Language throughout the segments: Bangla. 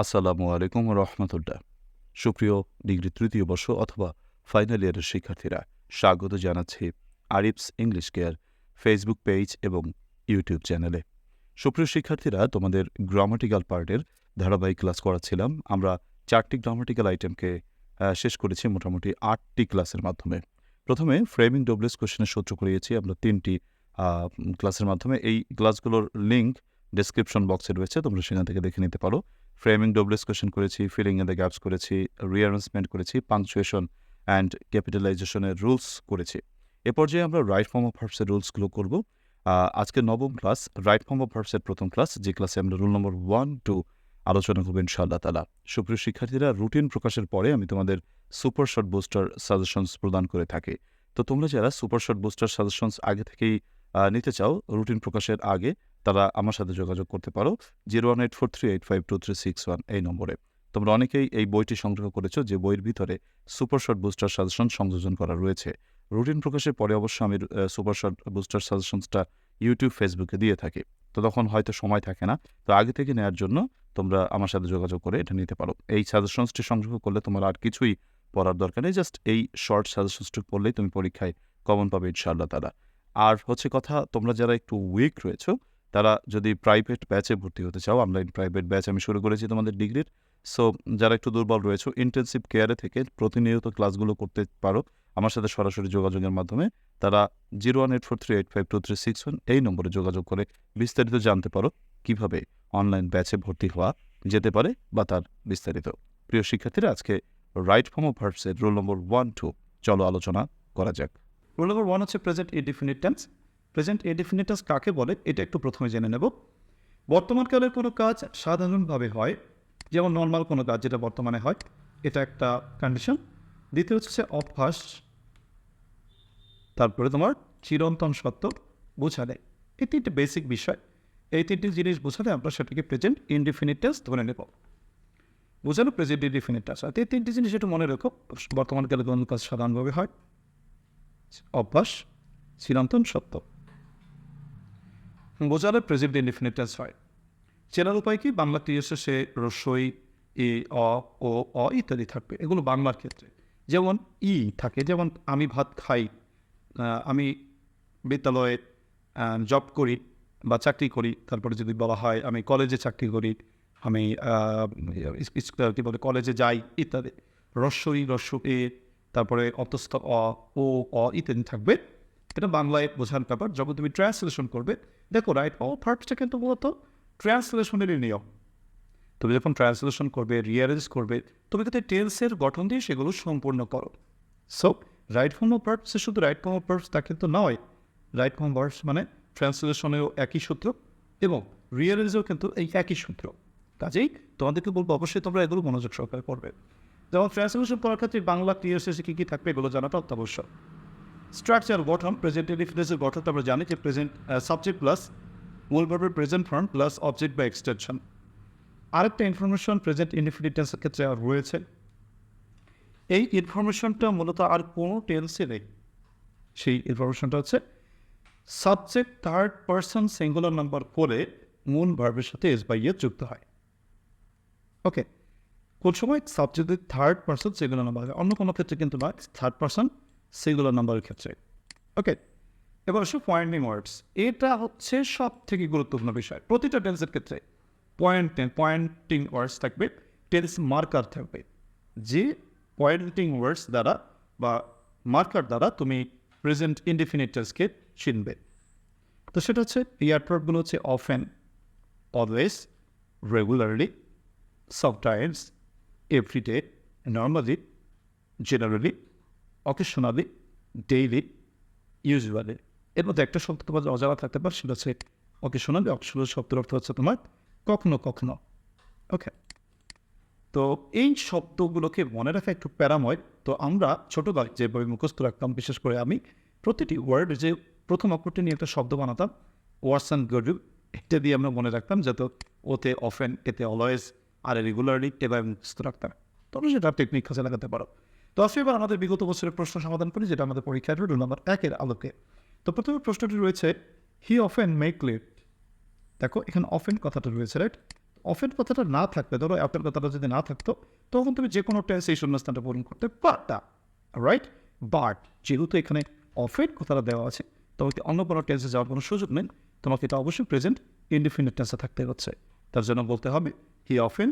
আসসালামু আলাইকুম রহমতুল্লাহ। সুপ্রিয় ডিগ্রি তৃতীয় বর্ষ অথবা ফাইনাল ইয়ারের শিক্ষার্থীরা, স্বাগত জানাচ্ছি Arif's English care Facebook page এবং ইউটিউব চ্যানেলে। সুপ্রিয় শিক্ষার্থীরা, তোমাদের গ্রামাটিক্যাল পার্টের ধারাবাহিক ক্লাস করাচ্ছিলাম। আমরা চারটি গ্রামাটিক্যাল আইটেমকে শেষ করেছি মোটামুটি আটটি ক্লাসের মাধ্যমে। প্রথমে ফ্রেমিং ডবলেস কোশ্চেনের সূত্র করিয়েছি। আমরা তিনটি ক্লাসের মাধ্যমে। এই ক্লাসগুলোর লিঙ্ক ডেসক্রিপশন বক্সে রয়েছে, তোমরা সেখান থেকে দেখে নিতে পারো। ফ্রেমিং ডবলেস করেছি ফিলিং ইন দ্য গ্যাপস করেছি রিঅ্যারেঞ্জমেন্ট করেছি পাংচুয়েশন অ্যান্ড ক্যাপিটালাইজেশনের রুলস করেছি। এ পর্যায়ে আমরা রাইট ফর্ম অফ ভার্বসের রুলসগুলো করব। আজকে নবম ক্লাস রাইট ফর্ম অফ ভার্বসের প্রথম ক্লাস যে ক্লাসে আমরা রুল নম্বর ওয়ান টু আলোচনা করব ইনশাআল্লাহ তালা সুপ্রিয় শিক্ষার্থীরা রুটিন প্রকাশের পরে আমি তোমাদের সুপার শর্ট বুস্টার সাজেশনস প্রদান করে থাকি। তো তোমরা যারা সুপার শর্ট বুস্টার সাজেশনস আগে থেকেই নিতে চাও রুটিন প্রকাশের আগে তারা আমার সাথে যোগাযোগ করতে পারো। Zero one eight four three eight five two three six one এই নম্বরে। তোমরা অনেকেই এই বইটি সংগ্রহ করেছ যে বইয়ের ভিতরে সুপার শর্ট বুস্টার সাজেশন সংযোজন করা রয়েছে। রুটিন প্রকাশের পরে অবশ্য আমি সুপার শর্ট বুস্টার সাজেশনসটা ইউটিউব, ফেসবুকে দিয়ে থাকি। তো তখন হয়তো সময় থাকে না। তো আগে থেকে নেওয়ার জন্য তোমরা আমার সাথে যোগাযোগ করে এটা নিতে পারো। এই সাজেশনসটি সংগ্রহ করলে তোমার আর কিছুই পড়ার দরকার নেই। জাস্ট এই শর্ট সাজেশনসটি পড়লেই তুমি পরীক্ষায় কমন পাবে ইনশাআল্লাহ তারা। আর হচ্ছে কথা, তোমরা যারা একটু উইক রয়েছো তারা যদি প্রাইভেট ব্যাচে ভর্তি হতে চাও অনলাইন প্রাইভেট ব্যাচ আমি শুরু করেছি তোমাদের ডিগ্রির সো যারা একটু দুর্বল রয়েছে ইন্টেন্সিভ কেয়ারে থেকে প্রতিনিয়ত ক্লাসগুলো করতে পারো। আমার সাথে সরাসরি যোগাযোগের মাধ্যমে তারা zero one eight four three eight five two three six one এই নম্বরে যোগাযোগ করে বিস্তারিত জানতে পারো কীভাবে অনলাইন ব্যাচে ভর্তি হওয়া যেতে পারে বা তার বিস্তারিত। প্রিয় শিক্ষার্থীরা, আজকে রাইট ফর্ম অফ ভার্বসের রোল নম্বর ওয়ান টু চলো আলোচনা করা যাক। রোল নম্বর ওয়ান হচ্ছে present indefinite tense present indefinite tense কাকে বলে, এটা একটু প্রথমে জেনে নেব। বর্তমানকালের কোনো কাজ সাধারণভাবে হয়, যেমন নর্মাল কোনো কাজ যেটা বর্তমানে হয়, এটা একটা কন্ডিশন দ্বিতীয় হচ্ছে অভ্যাস, তারপরে তোমার চিরন্তন সত্য বোঝালে এই তিনটে বেসিক বিষয়। এই তিনটি জিনিস বোঝালে আমরা সেটাকে প্রেজেন্ট ইনডিফিনিট টেন্স ধরে নেব। বোঝানো প্রেজেন্ট ইনডিফিনিট টেন্স আর এই তিনটি জিনিস একটু মনে রেখো বর্তমানকালে কোনো কাজ সাধারণভাবে হয়। অভ্যাস, চিরন্তন সত্য। বোঝালে প্রেজেন্ট ইনডিফিনিটেন্স হয়। চেনার উপায় কি? বাংলা টিএস সে রসই, এ, অ, ও, অ ইত্যাদি থাকবে। এগুলো বাংলার ক্ষেত্রে। যেমন ই থাকে, যেমন আমি ভাত খাই আমি বিদ্যালয়ে জব করি বা চাকরি করি, তারপরে যদি বলা হয় আমি কলেজে চাকরি করি, আমি কী বলে কলেজে যাই, ইত্যাদি। রস্বই রস্য এ, তারপরে অতস্থ অ, ও, অ ইত্যাদি থাকবে। এটা বাংলায় বোঝার ব্যাপার। যখন তুমি ট্রান্সলেশন করবে, দেখো রাইট ও ফার্স্টটা কিন্তু মূলত ট্রান্সলেশনেরই নিয়ম। তুমি যখন ট্রান্সলেশন করবে রিয়ারেঞ্জ করবে, তুমি কিন্তু টেলসের গঠন দিয়ে সেগুলো সম্পূর্ণ করো। সো রাইট ফর্ম অফ ভার্বসে শুধু রাইট ফর্ম অফ ভার্বস তা কিন্তু নয়। রাইট ফর্ম ভার্বস মানে ট্রান্সলেশনেও একই সূত্র এবং রিয়ারেঞ্জেও কিন্তু এই একই সূত্র। কাজেই তোমাদেরকে বলব, অবশ্যই তোমরা এগুলো মনোযোগ সহকারে পড়বে। যেমন ট্রান্সলেশন করার ক্ষেত্রে বাংলা টিএসএসে কী কী থাকবে এগুলো জানাটা অত্যাবশ্যক। স্ট্রাকচার গঠন প্রেজেন্ট ইনডিফিনিটেন্সের গঠন তো আমরা জানি যে প্রেজেন্ট সাবজেক্ট প্লাস মূল ভার্বের প্রেজেন্ট ফর্ম প্লাস অবজেক্ট বা এক্সটেনশন আরেকটা ইনফরমেশন প্রেজেন্ট ইনডিফিনিটেন্সের ক্ষেত্রে আর রয়েছে। এই ইনফরমেশনটা মূলত আর কোনো টেন্সে নেই। সেই ইনফরমেশনটা হচ্ছে subject third person singular number হলে মূল ভার্বের সাথে এস বাই এ যুক্ত হয়। ওকে কোন সময় সাবজেক্টের থার্ড পার্সন সিঙ্গুলার নাম্বার অন্য কোনো ক্ষেত্রে কিন্তু নয় থার্ড পার্সন সিঙ্গুলার নাম্বারের ক্ষেত্রে। ওকে এবার আসো পয়েন্টিং ওয়ার্ডস এটা হচ্ছে সব থেকে গুরুত্বপূর্ণ বিষয়। প্রতিটা টেন্সের ক্ষেত্রে পয়েন্ট পয়েন্টিং ওয়ার্ডস থাকবে টেন্স মার্কার থাকবে। যে পয়েন্টিং ওয়ার্ডস দ্বারা বা মার্কার দ্বারা তুমি প্রেজেন্ট ইনডিফিনিট টেন্সকে চিনবে। তো সেটা হচ্ছে এই অ্যাডভার্বগুলো হচ্ছে often always regularly sometimes, every day, normally, occasionally, daily, usually. এর মধ্যে একটা শব্দ তোমার অজানা থাকতে পারে সেটা হচ্ছে অকেশনালি অকেশনাল শব্দের অর্থ হচ্ছে তোমার কখনো কখনো। ওকে তো এই শব্দগুলোকে মনে রাখা একটু প্যারাময় তো আমরা ছোটোবেলায় যে বই মুখস্থ রাখতাম বিশেষ করে আমি প্রতিটি ওয়ার্ড যে প্রথম অক্ষরটি নিয়ে একটা শব্দ বানাতাম ওয়ার্স অ্যান্ড গরু এটা দিয়ে আমরা মনে রাখতাম যাতে ওতে অফেন এতে অলওয়েজ আর রেগুলারলি এভাবে মুখস্থ রাখতাম। তবে সেটা টেকনিক কাজে লাগাতে পারো। তো আসলে এবার আমাদের বিগত বছরের প্রশ্ন সমাধান করি, যেটা আমাদের পরীক্ষার রুল নাম্বার একের আলোকে। তো প্রথমে প্রশ্নটি রয়েছে হি অফেন মেক লেট দেখো, এখানে অফেন কথাটা রয়েছে রাইট অফেন কথাটা না থাকলে, ধরো অ্যাপেল কথাটা যদি না থাকতো, তখন তুমি যে কোনো টেন্স এই শূন্যস্থানটা পূরণ করতে পারতা রাইট বাট যেহেতু এখানে অফেন কথাটা দেওয়া আছে তোমাকে অন্য কোনো টেন্সে যাওয়ার কোনো সুযোগ নেই। তোমাকে এটা অবশ্যই প্রেজেন্ট ইনডিফিনিট টেন্সে থাকতে হচ্ছে। তার জন্য বলতে হবে হি অফেন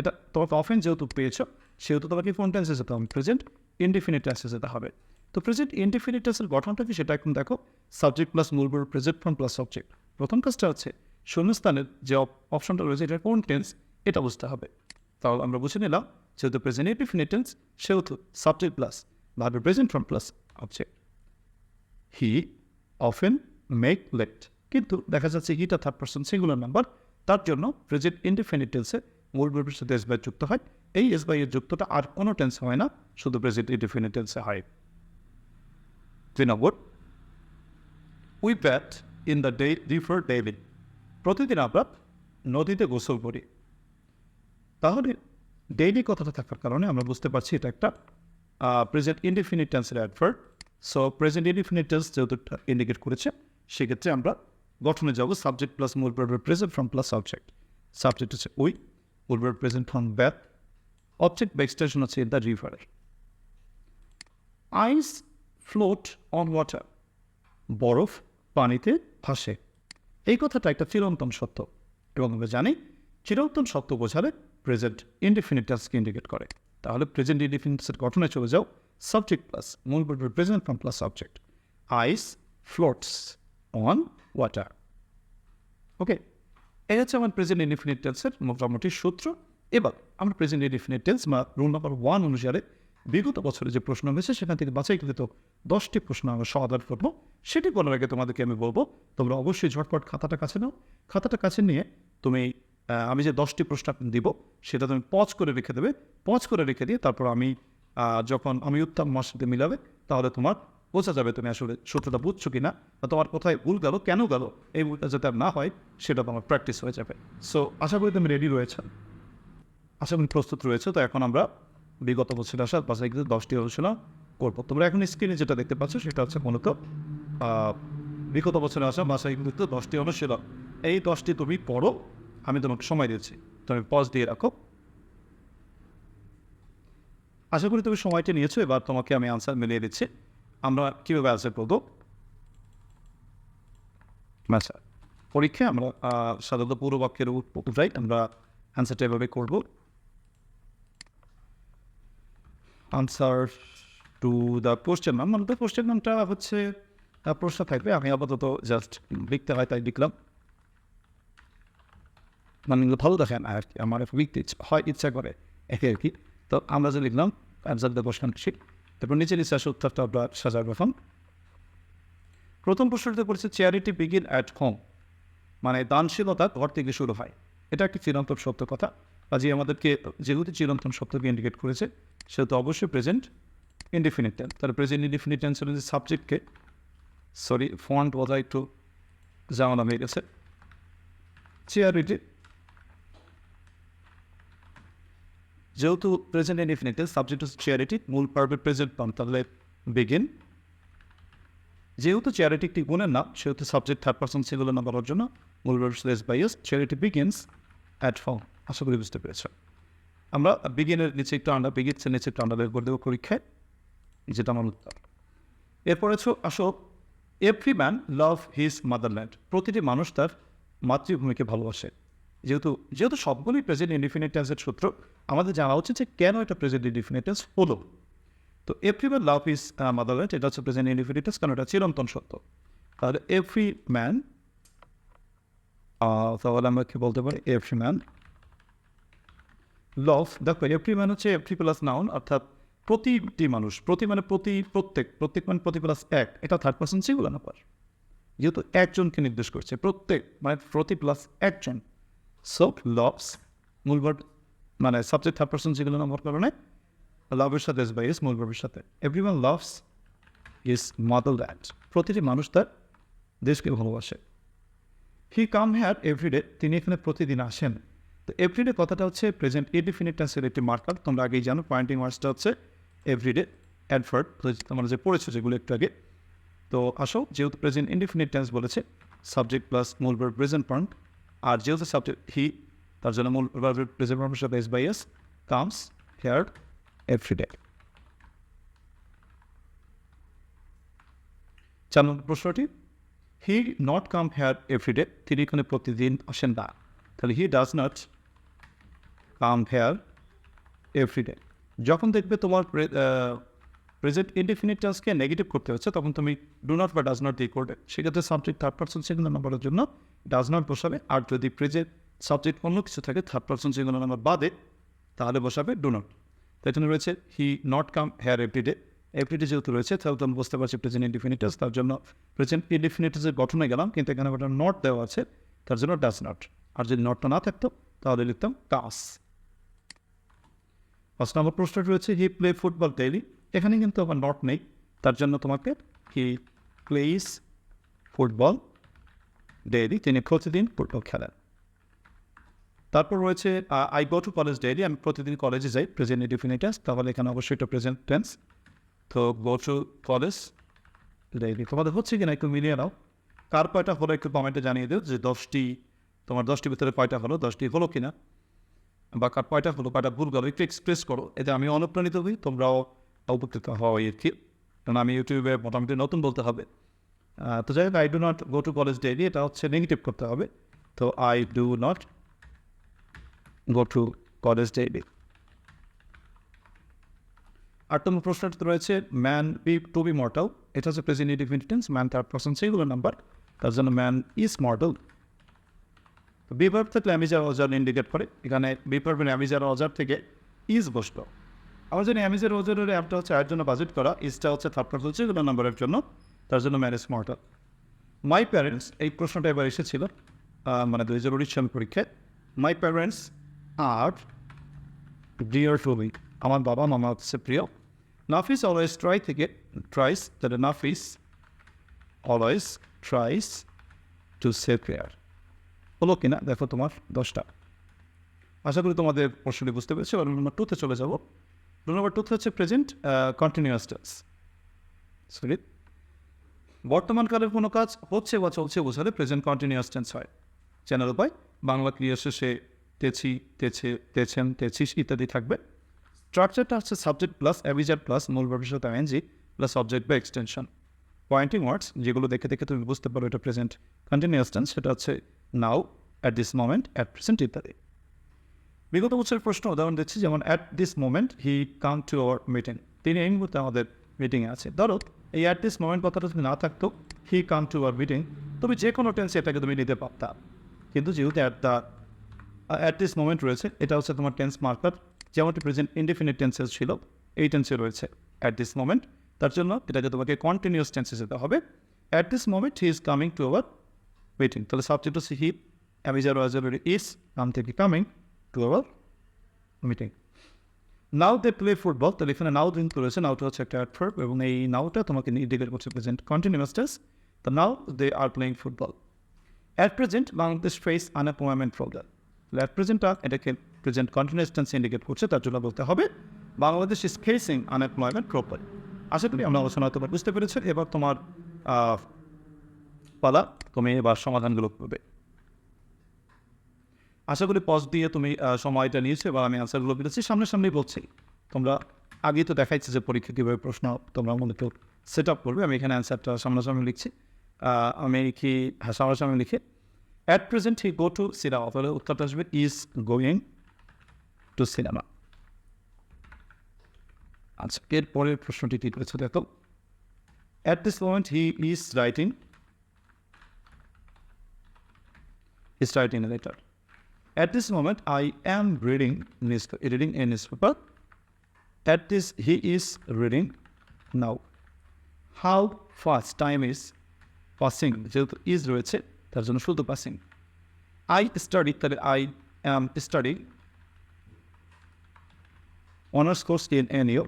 এটা তোমাকে অফেন যেহেতু পেয়েছ, সেহেতু তোমাকে কোন টেন্সে যেতে হবে? প্রেজেন্ট ইনডিফিনিট টেন্সে যেতে হবে। তো প্রেজেন্ট ইনডিফিনিট টেন্সের গঠনটা কি সেটা এখন দেখো। সাবজেক্ট প্লাস মূলবর প্রেজেন্ট ফর্ম প্লাস সাবজেক্ট প্রথম কাজটা হচ্ছে শূন্যস্থানের যে অপশনটা রয়েছে এটা কোন টেন্স এটা বুঝতে হবে। তাহলে আমরা বুঝে নিলাম, যেহেতু প্রেজেন্ট ইনডিফিনিট টেন্স সেহেতু সাবজেক্ট প্লাস ভাবে present form plus object he often make late কিন্তু দেখা যাচ্ছে হিটা থার্ড পার্সন সিঙ্গুলার নাম্বার তার জন্য প্রেজেন্ট ইনডিফিনিট টেন্সে মূল ভার্বের সাথে এস যুক্ত হয়। এই এস বাই এর যুক্তটা আর কোনো টেন্সে হয় না, শুধু প্রেজেন্ট ইনডিফিনিট টেন্সে হয়। দুই নম্বর we bathe in the day রিফার ডেভিড প্রতিদিন আমরা নদীতে গোসল করি। তাহলে ডেইলি কথাটা থাকার কারণে আমরা বুঝতে পারছি এটা একটা প্রেজেন্ট ইনডিফিনিট টেন্সের adverb so present indefinite tense যেহেতু ইন্ডিকেট করেছে, সেক্ষেত্রে আমরা গঠনে যাব সাবজেক্ট প্লাস মূল present form plus subject subject হচ্ছে we verb present form bathe object বা এক্সটেনশন হচ্ছে the river ice float on water বরফ পানিতে ভাসে। এই কথাটা একটা চিরন্তন সত্য এবং আমরা জানি চিরন্তন সত্য বোঝালে প্রেজেন্ট ইনডিফিনিট টেন্সকে ইন্ডিকেট করে। তাহলে প্রেজেন্ট ইনডিফিনিটের গঠনে চলে যাও। সাবজেক্ট প্লাস মূল present form plus subject ice floats on water okay এই হচ্ছে আমার প্রেজেন্ট ইনডিফিনিট টেন্সের মোটামুটি সূত্র। এবার আমরা প্রেজেন্ট ইনডিফিনিট টেন্স বা রুল নাম্বার ওয়ান অনুসারে বিগত বছরে যে প্রশ্ন হয়েছে, সেখান থেকে বাছাইকৃত দশটি প্রশ্ন আমরা সমাধান করব। সেটি বলার আগে তোমাদেরকে আমি বলব, তোমরা অবশ্যই ঝটপট খাতাটা কাছে নাও। খাতাটা কাছে নিয়ে তুমি আমি যে দশটি প্রশ্ন দিব, সেটা তুমি পজ করে রেখে দেবে। পজ করে রেখে দিয়ে তারপর আমি যখন আমি উত্তম সাথে মিলাবে, তাহলে তোমার বোঝা যাবে তুমি আসলে সত্যটা বুঝছ কি না বা তোমার কোথায় ভুল গেল, কেন গেল, এই ভুলটা যাতে আর না হয়, সেটা তোমার প্র্যাকটিস হয়ে যাবে। সো আশা করি তুমি রেডি রয়েছে। আশা করি প্রস্তুত রয়েছে। তো এখন আমরা বিগত বছর আসা বাসায় কিন্তু দশটি আলোচনা করব। তোমরা এখন স্ক্রিনে যেটা দেখতে পাচ্ছ, সেটা হচ্ছে মূলত বিগত বছরে আসা বাসায় কিন্তু দশটি অনুশীলন। এই দশটি তুমি পড়ো, আমি তোমাকে সময় দিচ্ছি। তুমি পজ দিয়ে রাখো। আশা করি তুমি সময়টা নিয়েছো, এবার তোমাকে আমি আনসার মিলিয়ে দিচ্ছি আমরা কীভাবে আনসার করব? আচ্ছা পরীক্ষায় আমরা সাধারণত পুরো বাক্যের উঠাই আমরা অ্যান্সারটা এভাবে করব। আনসার টু দ্য কোশ্চেন নাম মানে কোশ্চেন নামটা হচ্ছে প্রশ্ন থাকবে, আমি আপাতত জাস্ট লিখতে হয়, তাই লিখলাম। মানে ভালো দেখেন, আর কি, আমার লিখতে হয়, ইচ্ছা করে, একে আর কি। তো আমরা যে লিখলাম অ্যান্সার দ্য কোশ্চেন শিট তারপর নিচে নিচে আসে উত্তরটা আমরা সাজার প্রথম প্রথম প্রশ্নটা করেছে চ্যারিটি বিগিন অ্যাট হোম মানে দানশীলতা ঘর থেকে শুরু হয়। এটা একটি চিরন্তন সত্য কথা। কাজে আমাদেরকে যেহেতু চিরন্তন সত্যকে ইন্ডিকেট করেছে, সেহেতু অবশ্যই প্রেজেন্ট ইনডিফিনিট টেন্স তাহলে প্রেজেন্ট ইনডিফিনিট টেন্সের যে সাবজেক্টকে সরি ফন্ট বোধহয় একটু জামানা হয়ে গেছে। চেয়ারিটি যেহেতু প্রেজেন্ট ইনডিফিনিট টেন্স সাবজেক্ট হচ্ছে চেয়ারিটি মূল পার্বে প্রেজেন্ট পাম তাহলে বিগিন যেহেতু চ্যারিটি একটি গুণের নাম, সেহেতু subject third person singular number হওয়ার জন্য মূল লেস বাইস চ্যারিটি বিগিনস অ্যাট হোম আশা করি বুঝতে পেরেছ। আমরা বিগিনের নিচে একটু আন্ডা বিগিনসের নিচে একটু আন্ডা বের করে দেবো পরীক্ষায়, যেটা আমার উত্তর। এরপরে আসো every man love his motherland প্রতিটি মানুষ তার মাতৃভূমিকে ভালোবাসে। যেহেতু যেহেতু সবগুলোই প্রেজেন্ট ইনডিফিনিট টেন্সের সূত্র, আমাদের জানা উচিত যে কেন এটা প্রেজেন্ট ইনডিফিনিট হলো। তো every man love his motherland এটা হচ্ছে প্রেজেন্ট ইনডিফিনিট কারণ এটা চিরন্তন সত্য। তাহলে এভরি ম্যান তাহলে আমরা কি বলতে পারি? এভরি ম্যান লভ দেখো এভরি ম্যান হচ্ছে এভরি প্লাস নাউন অর্থাৎ প্রতিটি মানুষ, প্রতি মানে প্রতি, প্রত্যেক প্রত্যেক মানে প্রতি প্লাস এক, এটা থার্ড পার্সন সিঙ্গুলার নাম্বার যেহেতু একজনকে নির্দেশ করছে, প্রত্যেক মানে প্রতি প্লাস একজন। সো লভস মূল verb মানে subject third person singular number কারণে লাভের সাথে ইস মূল ভার্বের সাথে। Every one loves his motherland প্রতিটি মানুষ তার দেশকে ভালোবাসে। হি কাম হেয়ার এভরিডে তিনি এখানে প্রতিদিন আসেন। তো এভরিডে কথাটা হচ্ছে প্রেজেন্ট ইনডিফিনিট টেন্সের একটি মার্কার তোমরা আগেই জানো পয়েন্টিং ওয়ার্ডসটা হচ্ছে এভরিডে অ্যাডভার্ট তোমরা যে পড়েছো যেগুলো একটু আগে। তো আসো, যেহেতু প্রেজেন্ট ইনডিফিনিট টেন্স বলেছে সাবজেক্ট প্লাস মূল ভার্ব প্রেজেন্ট পয়েন্ট আর যেহেতু সাবজেক্ট হি তার জন্য মূল present S by S comes here every day চার নম্বর প্রশ্নটি he not come here every day তিনি এখানে প্রতিদিন আসেন না। তাহলে he does not come here every day যখন দেখবে তোমার প্রেজেন্ট ইনডিফিনিট টেন্সকে নেগেটিভ করতে হচ্ছে, তখন তুমি ডু নট বা ডাজ নট দিয়ে করবে। সেক্ষেত্রে সাবজেক্ট থার্ড পার্সন সিঙ্গুলার নাম্বারের জন্য ডাজ নট বসাবে। আর যদি প্রেজেন্ট সাবজেক্ট অন্য কিছু থাকে থার্ড পার্সন সিঙ্গুলার নাম্বার বাদে, তাহলে বসাবে ডু নট তাই জন্য রয়েছে he not come here every day every day যেহেতু রয়েছে, তাহলে তো আমি বুঝতে পারছি প্রেজেন্ট ইনডিফিনিটাস তার জন্য প্রেজেন্ট ইনডিফিনিটাসের গঠনে গেলাম, কিন্তু এখানে একটা নট দেওয়া আছে, তার জন্য ডাজ নট আর যদি নটটা না থাকতো, তাহলে লিখতাম কাস ফার্স্ট নম্বর প্রশ্নটি রয়েছে হি প্লে ফুটবল ডেইলি এখানে কিন্তু আমার নট নেই। তার জন্য তোমাকে কি প্লেস ফুটবল ডেইলি তিনি প্রতিদিন ফুটবল খেলেন। তারপর রয়েছে I go to college daily আমি প্রতিদিন কলেজে যাই প্রেজেন্ট ইনডিফিনিটাস তাহলে এখানে অবশ্যই এটা প্রেজেন্ট টেন্স তো গো টু কলেজ ডেইলি তোমাদের হচ্ছে কিনা একটু মিলিয়ে নাও। কার কয়টা হলো একটু কমেন্টে জানিয়ে দিও, যে দশটি, তোমার দশটি ভিতরে কয়টা হলো, দশটি হলো কিনা। বা কার কয়টা হলো, কয়টা ভুল গেলো, একটু এক্সপ্রেস করো। এতে আমি অনুপ্রাণিত হই, তোমরাও উপকৃত হও আর কি কারণ আমি ইউটিউবে মোটামুটি নতুন বলতে হবে তো যাই হোক I do not go to college daily এটা হচ্ছে নেগেটিভ করতে হবে তো I do not go to college daily আট নম্বর প্রশ্নটি রয়েছে man be to be mortal এটা হচ্ছে present indefinite tense man third person সেইগুলো নাম্বার তার জন্য ম্যান ইজ মর্টাল বিভার থেকে অ্যামিজার অজার ইন্ডিকেট করে এখানে বিভার্বের অ্যামিজার অজার থেকে ইজ বসল আমার জন্য অ্যামিজার অজারের অ্যাপটা হচ্ছে আয়ের জন্য বাজেট করা। ইজটা হচ্ছে থার্ড পার্সন সেগুলো নাম্বারের জন্য, তার জন্য ম্যানেজ মর্টাল মাই প্যারেন্টস এই প্রশ্নটা এবার এসেছিল মানে দুই হাজার উনিশ সাল পরীক্ষায়। My parents R dear to me আমার বাবা, মামা হচ্ছে প্রিয়। নাফিস অলওয়েজ ট্রাই থেকে ট্রাইস তাহলে Nafis always tries to save care হলো কিনা? দেখো তোমার দশটা। আশা করি তোমাদের প্রশ্নটি বুঝতে পেরেছ। এবার টুতে চলে যাব। রুল নম্বর টুতে হচ্ছে প্রেজেন্ট কন্টিনিউয়াস টেন্স সরি বর্তমানকালের কোনো কাজ হচ্ছে বা চলছে বোঝালে প্রেজেন্ট কন্টিনিউয়াস টেন্স হয়। চ্যানেল উপায়, বাংলা ক্রিয়া শেষে তেছি, তেছে, তেছেন, তেছিস ইত্যাদি থাকবে। স্ট্রাকচারটা হচ্ছে সাবজেক্ট প্লাস অ্যাভিজার প্লাস মূল ভবিষ্যৎ এনজি প্লাস অবজেক্ট বা এক্সটেনশন পয়েন্টিং ওয়ার্ডস যেগুলো দেখে দেখে তুমি বুঝতে পারো এটা প্রেজেন্ট কন্টিনিউয়াস টেন্স সেটা হচ্ছে now at this moment at present ইত্যাদি। বিগত বছরের প্রশ্ন উদাহরণ দিচ্ছি, যেমন at this moment he come to our meeting তিনি এই মুহূর্তে আমাদের মিটিংয়ে আছে। ধরো, এই অ্যাট দিস মোমেন্ট কথাটা যদি না থাকতো he come to our meeting তুমি যে কোনো টেন্সে এটাকে তুমি নিতে পারতা। কিন্তু যেহেতু at the at this moment রয়েছে, এটা হচ্ছে তোমার টেন্স মার্কার যেমনটি প্রেজেন্ট ইনডিফিনিট টেন্সেস ছিল, এই টেন্সে রয়েছে। অ্যাট দিস মোমেন্ট তার জন্য এটাকে তোমাকে কন্টিনিউয়াস টেন্সে যেতে হবে। At this moment he is coming to our meeting তাহলে সাবজেক্ট হচ্ছে হি অ্যামিজার ওয়াজার কাম থেকে coming to our meeting now they play football তাহলে এখানে নাও কিন্তু রয়েছে নাওটা হচ্ছে একটা অ্যাডভার্ব এবং এই নাওটা তোমাকে ইন্ডিকেট করছে প্রেজেন্ট কন্টিনিউয়াস টেন্স তো now they are playing football at present Bangladesh face unemployment problem at প্রেজেন্টটা এটাকে প্রেজেন্ট কন্টিনিউয়াস টেন্স ইন্ডিকেট করছে তার জন্য বলতে হবে। Bangladesh is facing unemployment problem আশা করি আমরা আলোচনা তোমার বুঝতে পেরেছ এবার তোমার পালা। তুমি এবার সমাধানগুলো করবে। আশা করি পজ দিয়ে তুমি সময়টা নিয়েছো এবার আমি আনসারগুলো পেরেছি সামনাসামনি বলছি, তোমরা আগেই তো দেখাইছে যে পরীক্ষা কীভাবে প্রশ্ন তোমরা মনে মূলত সেট আপ করবে। আমি এখানে অ্যান্সারটা সামনাসামনি লিখছি। আমি কি হ্যাঁ সামনাসামনি লিখে। At present he go to cinema তাহলে উত্তরটা আসবে ইজ গোয়িং টু সিনেমা আচ্ছা এর পরের প্রশ্নটি কী রয়েছে দেখো। At this moment he is writing is writing a letter At this moment, I am reading news, reading a newspaper. At this, he is reading now. How fast time is passing? যেহেতু is রয়েছে তার জন্য শুধু passing. I study তাহলে I am studying honours course in NU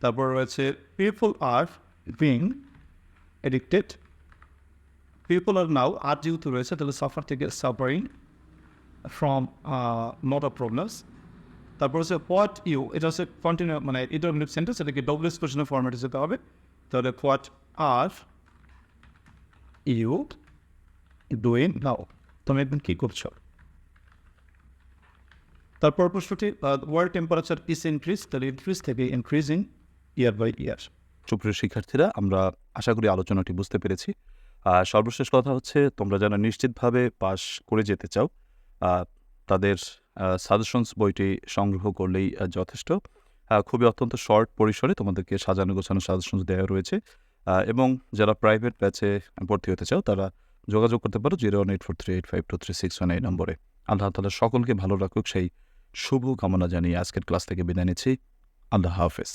তারপর রয়েছে people are being addicted people are now are যেহেতু রয়েছে তাহলে সাফার থেকে suffering from not of problems তারপর হচ্ছে হোয়াট ইউ এটা হচ্ছে কন্টিনিউ মানে ইন্টারমিডিয়েট সেন্টেন্স এটাকে ডবল এক্সপ্রেশনের ফর্মেটে যেতে হবে। তাহলে what are you doing now তুমি একদিন কী করছ? তারপর প্রশ্নটি ওয়ার্ল্ড টেম্পারেচার ইস ইনক্রিজ তাহলে ইনক্রিজ থেকে ইনক্রিজিং ইয়ার বাই ইয়ার সুপ্রিয় শিক্ষার্থীরা, আমরা আশা করি আলোচনাটি বুঝতে পেরেছি। আর সর্বশেষ কথা হচ্ছে, তোমরা যারা নিশ্চিতভাবে পাশ করে যেতে চাও। তাদের সাজেশনস বইটি সংগ্রহ করলেই যথেষ্ট। খুবই অত্যন্ত শর্ট পরিসরে তোমাদেরকে সাজানো গোছানো সাজেশনস দেওয়া রয়েছে। এবং যারা প্রাইভেট ব্যাচে ভর্তি হতে চাও, তারা যোগাযোগ করতে পারো zero one eight four three eight five two three six one এই নম্বরে। আল্লাহ তালা সকলকে ভালো রাখুক। সেই শুভ কামনা জানিয়ে আজকের ক্লাস থেকে বিদায় নিচ্ছি। আল্লাহ হাফেজ।